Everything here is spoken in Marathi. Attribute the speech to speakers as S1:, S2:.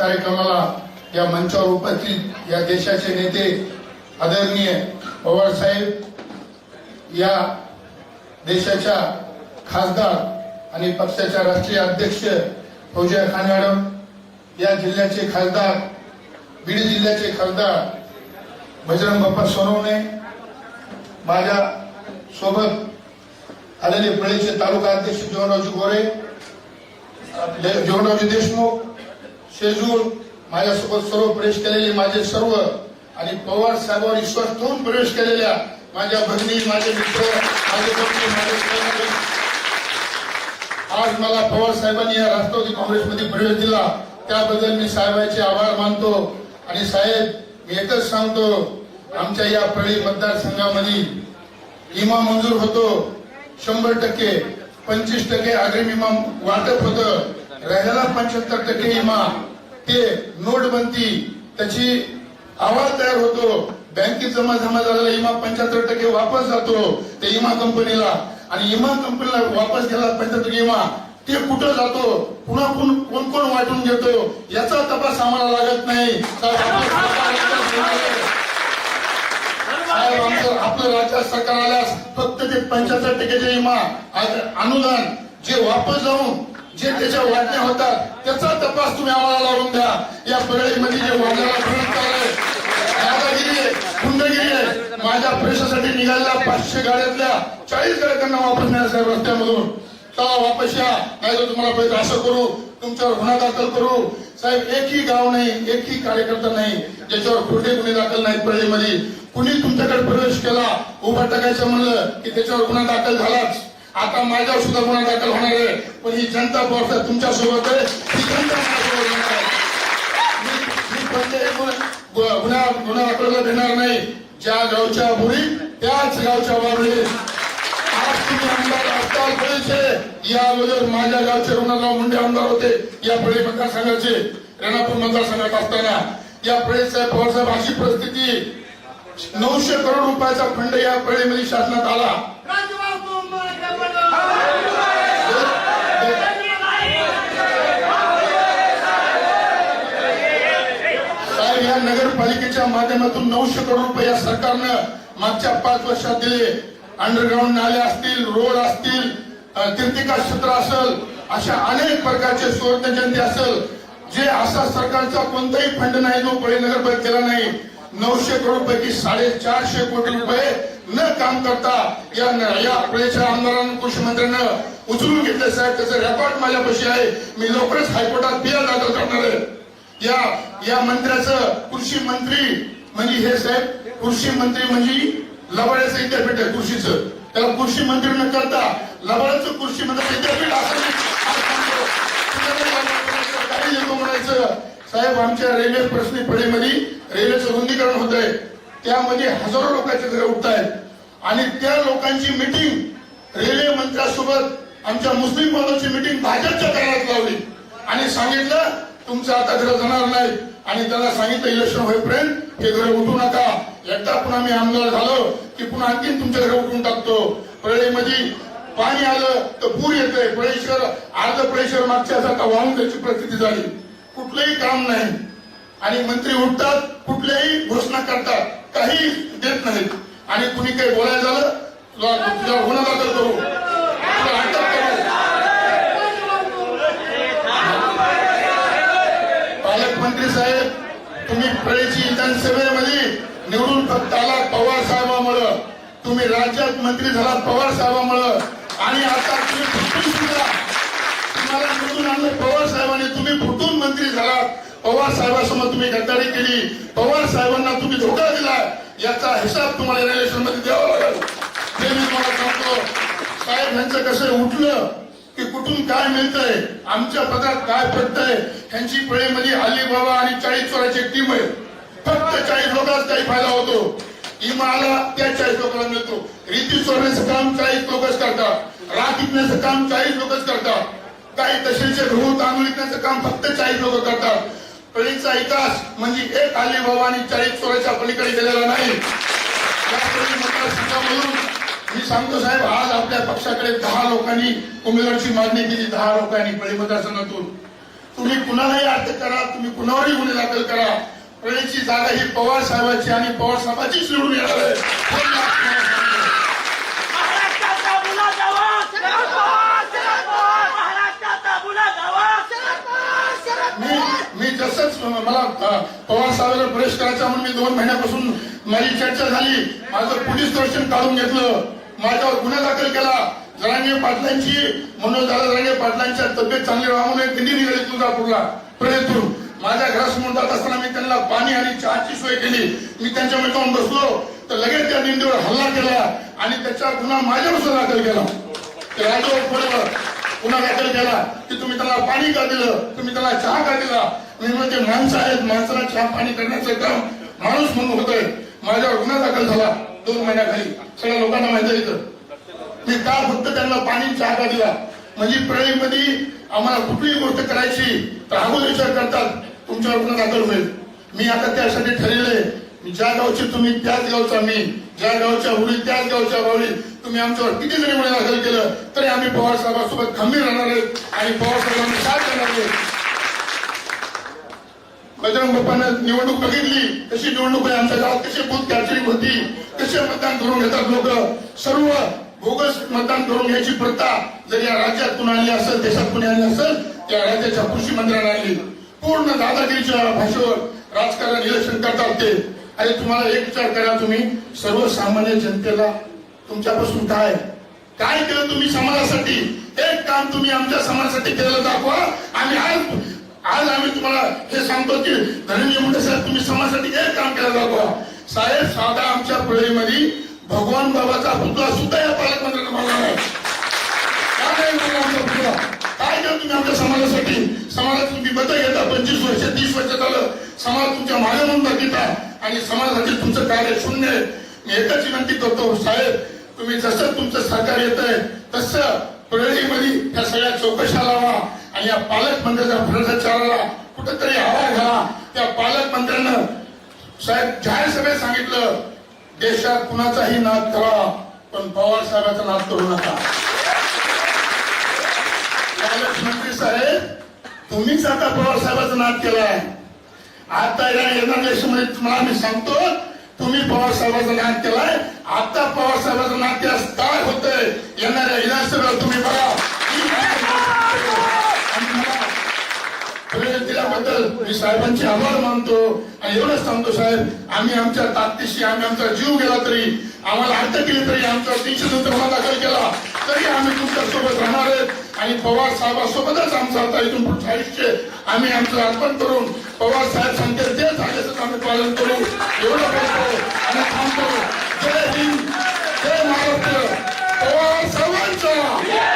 S1: कार्यक्रमाला या मंचावर उपस्थित या देशाचे नेते आदरणीय पवार साहेब या देशाच्या खासदार आणि पक्षाच्या राष्ट्रीय अध्यक्ष फौजिया खान मॅडम या जिल्ह्याचे खासदार बीड जिल्ह्याचे खासदार बजरंग बाप्पा सोनवणे माझ्या सोबत आलेले पळीचे तालुका अध्यक्ष जीवनरावजी गोरे ले- जीवनरावजी देशमुख शेजूर माझ्यासोबत सर्व प्रवेश केलेले माझे सर्व आणि पवार साहेबांवर विश्वास ठेवून प्रवेश केलेल्या माझ्या भगिनी माझे मित्र माझे पत्नी माझे आज मला पवार साहेबांनी या राष्ट्रवादी काँग्रेसमध्ये प्रवेश दिला. त्याबद्दल मी साहेबांचे आभार मानतो. आणि साहेब मी एकच सांगतो आमच्या या प्रळी मतदारसंघामध्ये विमा मंजूर होतो. शंभर टक्के पंचवीस टक्के अग्रिम विमा वाटप होतं. राहिलेला पंच्याहत्तर टक्के विमा ते नोटबंदी त्याची आवाज तयार होतो. बँकेत जमा जमा झालेला विमा पंच्याहत्तर टक्के वापस जातो ते विमा कंपनीला. आणि विमा कंपनीला वापस गेला पंच्याहत्तर विमा ते कुठं जातो? पुन्हा कोण कोण कोण वाटून घेतो? याचा तपास आम्हाला लागत नाही. आपलं राज्यात राज्य सरकार आल्यास फक्त ते पंच्याहत्तर टक्के विमा इमा अनुदान जे वापस जाऊन जे त्याच्या वाटण्या होतात त्याचा तपास तुम्ही आम्हाला लावून द्या. या परळीमध्ये जे वाढण्याला फरक चाललाय दादागिरी आहे गुंडगिरी आहे माझ्या प्रेशासाठी निघालेल्या पाचशे गाड्यातल्या चाळीस गाड्या त्यांना वापस साहेब रस्त्यामधून. वापस या? नाही तर तुम्हाला पैसे असं करू तुमच्यावर गुन्हा दाखल करू. साहेब एकही गाव नाही एकही कार्यकर्ता नाही ज्याच्यावर खोटे गुन्हे दाखल नाहीत परळीमध्ये. कुणी तुमच्याकडे प्रवेश केला उभा टाकायचं म्हणलं की त्याच्यावर गुन्हा दाखल झालाच. आता माझ्यावर सुद्धा गुन्हा दाखल होणार आहे. पण ही जनता पक्ष तुमच्यासोबत आहे. ही जनता आहे. गुन्हा गुन्हा दाखल देणार नाही. ज्या गावच्या बुरी त्याच गावच्या बाबळी आज तुम्ही आमदार असताल पळीचे या अगोदर माझ्या गावचे रुग्णाराव मुंडे आमदार होते. या पळी मतदारसंघाचे. रेणापूर मतदारसंघात असताना. या पळीसाहेब पवार साहेब अशी परिस्थिती. नऊशे करोड रुपयाचा फंड या पळीमध्ये शासनात आला. नगरपालिकेच्या माध्यमातून नऊशे करोड रुपये या सरकारनं मागच्या पाच वर्षात दिले. अंडरग्राऊंड नाले असतील रोड असतील अ, कीर्तिका क्षेत्र असेल अशा अनेक प्रकारचे सुवर्ण जयंती असेल. जे असा सरकारचा कोणताही फंड नाही जो पळे नगरपालिकेला नाही. नऊशे करोड पैकी साडेचारशे कोटी रुपये न काम करता या या पुढेच्या आमदारांना कृषी मंत्र्यांना उचलून घेतले. साहेब त्याचा रेकॉर्ड माझ्यापाशी आहे. मी लवकरच हायकोर्टात बिया दाखल करणार आहे. या या मंत्र्याचं कृषी मंत्री म्हणजे हे साहेब कृषी मंत्री म्हणजे लबाड्याचं विद्यापीठ आहे कृषीचं. त्याला कृषी मंत्री न करता लबाड्याचं कृषी मंत्री विद्यापीठ असं म्हणायचं. साहेब आमच्या रेल्वे प्रश्नी पडेमध्ये रेल्वेचं रुंदीकरण होत आहे. त्यामध्ये हजारो लोकांचे घरे उठत आहेत आणि त्या लोकांची मिटिंग रेल्वे मंत्र्यासोबत आमच्या मुस्लिम बांधवांची मिटिंग भाजपच्या करारात लावली. आणि सांगितलं तुमचं आता घर जाणार नाही आणि त्यांना सांगितलं इलेक्शन होईपर्यंत हे घर उठू नका. एकदा पुन्हा मी आमदार झालो की पुन्हा आणखीन तुमच्या घर उठून टाकतो. परळीमध्ये पाणी आलं तर पूर येतोय. पळेश्वर अर्ध पळेश्वर मागच्या आता वाहून त्याची परिस्थिती झाली. कुठलंही काम नाही. आणि मंत्री उठतात कुठल्याही घोषणा करतात काही देत नाहीत. आणि कुणी काही बोलायला झालं तुला तुझ्या गुन्हा दाखल करू मंत्री साहेब तुम्ही फळेची विधानसभेमध्ये निवडून फक्त आला पवार साहेबामुळं. तुम्ही राज्यात मंत्री झाला पवार साहेबामुळं. आणि आता तुम्ही फुटून सुद्धा तुम्हाला निवडून आणलं पवार साहेबांनी तुम्ही फुटून मंत्री झाला पवार साहेबांसमोर तुम्ही गद्दारी केली. पवार साहेबांना तुम्ही धोका दिला. याचा हिसाब तुम्हाला इलेक्शनमध्ये द्यावा लागेल. ते मी तुम्हाला सांगतो. साहेब यांचं कसं उठलं. कुठून काय मिळतंय आमच्या पदात काय पडतंय ह्यांची पळेमध्ये अलीबाबा आणि चाळीस चोराची टीम आहे. फक्त चाळीस लोकांचा काही फायदा होतो. इमाला त्या चाळीस लोकांना मिळतो. रीती चोरण्याचं काम चाळीस लोकच करतात. राख विकण्याचं काम चाळीस लोकच करतात. काही तसेचे गहू तांदूळ विकण्याचं काम फक्त चाळीस लोक करतात. पळीचा विकास म्हणजे एक अलीबाबा आणि चाळीस चोराच्या पलीकडे गेलेला नाही. सांगतो साहेब आज आपल्या पक्षाकडे दहा लोकांनी उमेदवारची मागणी केली दहा लोकांनी पळी मतदारसंघातून तुम्ही कुणालाही अटक करा तुम्ही कुणावरही गुन्हे दाखल करा. प्रणयची जागा ही पवार साहेबाची आणि पवार साहेबाचीच निवडून येणार आहे. मी जसंच मला पवार साहेबांना प्रवेश करायचा म्हणून मी दोन महिन्यापासून माझी चर्चा झाली. माझं पोलीस दर्शन काढून घेतलं. माझ्यावर गुन्हा दाखल केला. जरांगे पाटलांची मनोज दादा जरांगे पाटलांच्या तब्येत चांगली राहू नये त्यांनी निघाली तुळजापूरला प्रणयतून माझ्या घरासमोर जात असताना मी त्यांना पाणी आणि चहाची सोय केली. मी त्यांच्यामध्ये जाऊन बसलो. तर लगेच त्या दिंडीवर हल्ला केला आणि त्याचा गुन्हा माझ्यावर सुद्धा दाखल केला. ते राजोर गुन्हा दाखल केला. की तुम्ही त्याला पाणी का दिलं? तुम्ही त्याला चहा का दिला? मी म्हणजे माणसं आहेत. माणसाला चहा पाणी करण्याचं काम माणूस म्हणून होतोय. माझ्यावर गुन्हा दाखल झाला. दोन महिन्याखाली सगळ्या लोकांना माहिती येतं मी का फक्त त्यांना पाणी चहा दिला. म्हणजे प्रळीमध्ये आम्हाला कुठलीही गोष्ट करायची तर अगोदर विचार करतात तुमच्यावर गुन्हा दाखल होईल. मी आता त्यासाठी ठरलेले ज्या गावचे तुम्ही त्याच गावचा मी. ज्या गावच्या उडी त्याच गावच्या बावडी तुम्ही आमच्यावर किती जरी गुन्हे दाखल केलं तरी आम्ही पवार साहेबांसोबत खंबीर राहणार आहेत आणि पवार साहेबांनी साथ देणार आहे. बजरंग बाप्पानं निवडणूक बघितली तशी निवडणूक आहे आमच्या गावात कशी बूथ कॅप्चरिंग होती. कसे मतदान करून घेतात लोक? सर्व बोगस मतदान करून घ्यायची प्रथा जर या राज्यात कुणी आणली असेल देशात कुणी आणली असेल त्या राज्याच्या कृषी मंत्र्यांना आणली. पूर्ण दादागिरीच्या भाषेवर राजकारण इलेक्शन करतात ते आणि तुम्हाला एक विचार करा तुम्ही. सर्वसामान्य जनतेला तुमच्यापासून काय? काय केलं तुम्ही समाजासाठी? एक काम तुम्ही आमच्या समाजासाठी केलेलं दाखवा. आम्ही आज आज आम्ही तुम्हाला हे सांगतो की धनंजय मुंडे साहेब तुम्ही समाजासाठी एक काम केलं दाखवा. साहेब साधा आमच्या पिढीमध्ये भगवान बाबाचा पुतळा सुद्धा या पालकमंत्र्यांना बनला आहे. का नाही आमचा पुतळा? काय केलं तुम्ही आमच्या समाजासाठी? समाजात तुम्ही बदल घेता पंचवीस वर्ष तीस वर्ष झालं समाज तुमच्या मागे म्हणून दाखविता आणि समाजासाठी तुमचं कार्य शून्य आहे. मी एकच विनंती करतो साहेब तुम्ही जसं तुमचं सरकार येत आहे तसं प्रळीमध्ये त्या सगळ्या चौकशा लावा आणि या पालकमंत्र्याच्या भ्रष्टाचाराला कुठेतरी आवाज घाला. त्या पालकमंत्र्यानं साहेब जाहीर सभेत सांगितलं देशात कुणाचाही नाद करा पण पवार साहेबांचा नाद करू नका. पालकमंत्री साहेब तुम्हीच आता पवार साहेबांचा नाद केलाय. आता या येणाऱ्या देशामध्ये तुम्हाला मी सांगतो तुम्ही पवार साहेबांचा नाद केलाय आता पवार साहेबांचा नाद केल्यास काय होतंय? येणाऱ्या विधानसभेला तुम्ही बघा. त्याबद्दल मी साहेबांचे आभार मानतो. आणि एवढंच सांगतो साहेब आम्ही आमच्या ताकदीशी आम्ही आमचा जीव गेला तरी आम्हाला अर्थ केली तरी आमचा तीनशे गुन्हा दाखल केला. तरी आम्ही तुमच्यासोबत राहणार आहेत. आणि पवार साहेबांसोबतच आमचं आता इथून पुढचं आयुष्य आम्ही आमचं अर्पण करून पवार साहेब सांगते ते तर आम्ही पालन करू. एवढं बोलतो आणि थांबतो. जय हिंद जय महाराष्ट्र. पवार साहेबांचा